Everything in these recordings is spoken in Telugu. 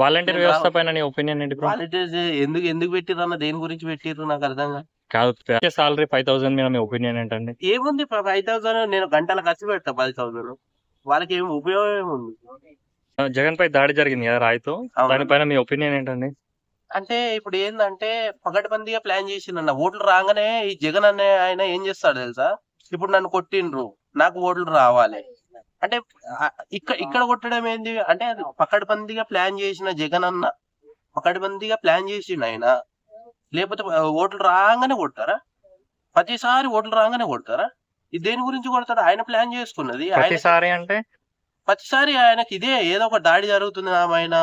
వాలంటీర్ వ్యవస్థ. పైన నీ ఒపీనియన్ ఏంటి బ్రో? వాలంటీర్స్ ఎందుకు ఎందుకు పెట్టిర్రు అన్న దేని గురించి పెట్టిర్రు నాకు అర్థం కాదు. కాదు సాలరీ ఫైవ్ థౌసండ్ మీద మీ ఒపీనియన్ ఏంటండి? ఏముంది ఫైవ్ థౌసండ్ నేను గంటల ఖర్చు పెడతా పది థౌసండ్. వాళ్ళకి ఏం ఉపయోగం ఏముంది? జగన్ పై దాడి జరిగింది కదా రాయితో. దానిపైన మీ ఒపీనియన్ ఏంటండి? అంటే ఇప్పుడు ఏంటంటే పగటిబందిగా ప్లాన్ చేసిండన్న ఓట్లు రాగానే ఈ జగన్ అనే ఆయన ఏం చేస్తాడు తెలుసా? ఇప్పుడు నన్ను కొట్టిండ్రు నాకు ఓట్లు రావాలి. అంటే ఇక్కడ ఇక్కడ కొట్టడం ఏంది? అంటే పకడ్బందీగా ప్లాన్ చేసిన జగన్ అన్న పకడ్బందీగా ప్లాన్ చేసిండు ఆయన. లేకపోతే ఓట్లు రాగానే కొడతారా? ప్రతిసారి ఓట్లు రాగానే కొడతారా? దేని గురించి కొడతాడు? ఆయన ప్లాన్ చేసుకున్నది. ప్రతిసారి అంటే? ప్రతిసారి ఆయనకి ఇదే ఏదో ఒక దాడి జరుగుతుంది ఆయన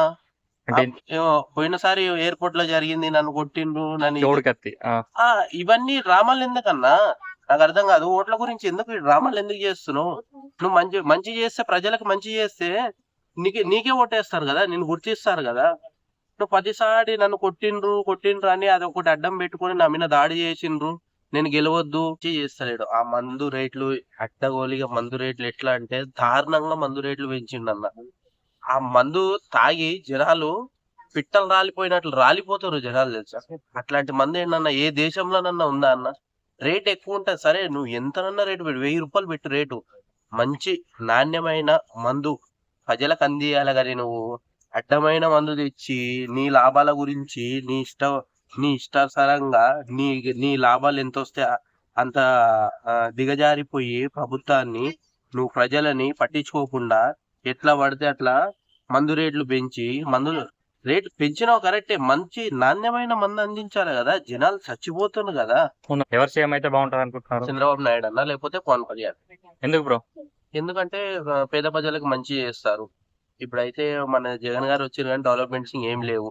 పోయినసారి ఎయిర్పోర్ట్లో జరిగింది నన్ను కొట్టిండ్రు నన్ను ఇవన్నీ డ్రామాలు ఎందుకన్నా? నాకు అర్థం కాదు. ఓట్ల గురించి ఎందుకు డ్రామాలు ఎందుకు చేస్తున్నావు? నువ్వు మంచి మంచి చేస్తే ప్రజలకు మంచి చేస్తే నీకే నీకే ఓటేస్తారు కదా? నేను గుర్తిస్తారు కదా? నువ్వు ప్రతిసారి నన్ను కొట్టిండ్రు కొట్టిండ్రు అని అది ఒకటి అడ్డం పెట్టుకొని నా మీద దాడి చేసిండ్రు. నేను గెలవద్దు. చేస్తలేడు. ఆ మందు రేట్లు అడ్డగోలిగా మందు రేట్లు ఎట్లా అంటే దారుణంగా మందు రేట్లు పెంచిండన్న. ఆ మందు తాగి జనాలు పిట్టలు రాలిపోయినట్లు రాలిపోతారు జనాలు తెలుసా? అట్లాంటి మందు ఏంటన్నా? ఏ దేశంలోనన్నా ఉందా అన్న? రేట్ ఎక్కువ ఉంటుంది. సరే నువ్వు ఎంతనన్నా రేటు పెట్టు. వెయ్యి రూపాయలు పెట్టు రేటు. మంచి నాణ్యమైన మందు ప్రజలకు అందియాలి కానీ నువ్వు. అడ్డమైన మందు తెచ్చి నీ లాభాల గురించి నీ ఇష్ట నీ ఇష్టానుసారంగా నీ నీ లాభాలు ఎంత వస్తే అంత దిగజారిపోయి ప్రభుత్వాన్ని నువ్వు ప్రజలని పట్టించుకోకుండా ఎట్లా పడితే అట్లా మందు రేట్లు పెంచి మందులు రేటు పెంచినావు కరెక్టే. మంచి నాణ్యమైన మందు అందించాలి కదా. జనాలు చచ్చిపోతున్నారు కదా. ఎవరు సీఎం అయితే బాగుంటది అనుకుంటున్నారు? చంద్రబాబు నాయుడు అన్న లేకపోతే పవన్ కళ్యాణ్. ఎందుకు బ్రో? ఎందుకంటే పేద ప్రజలకు మంచి చేస్తారు. ఇప్పుడైతే మన జగన్ గారు వచ్చిన కానీ డెవలప్మెంట్స్ ఏం లేవు.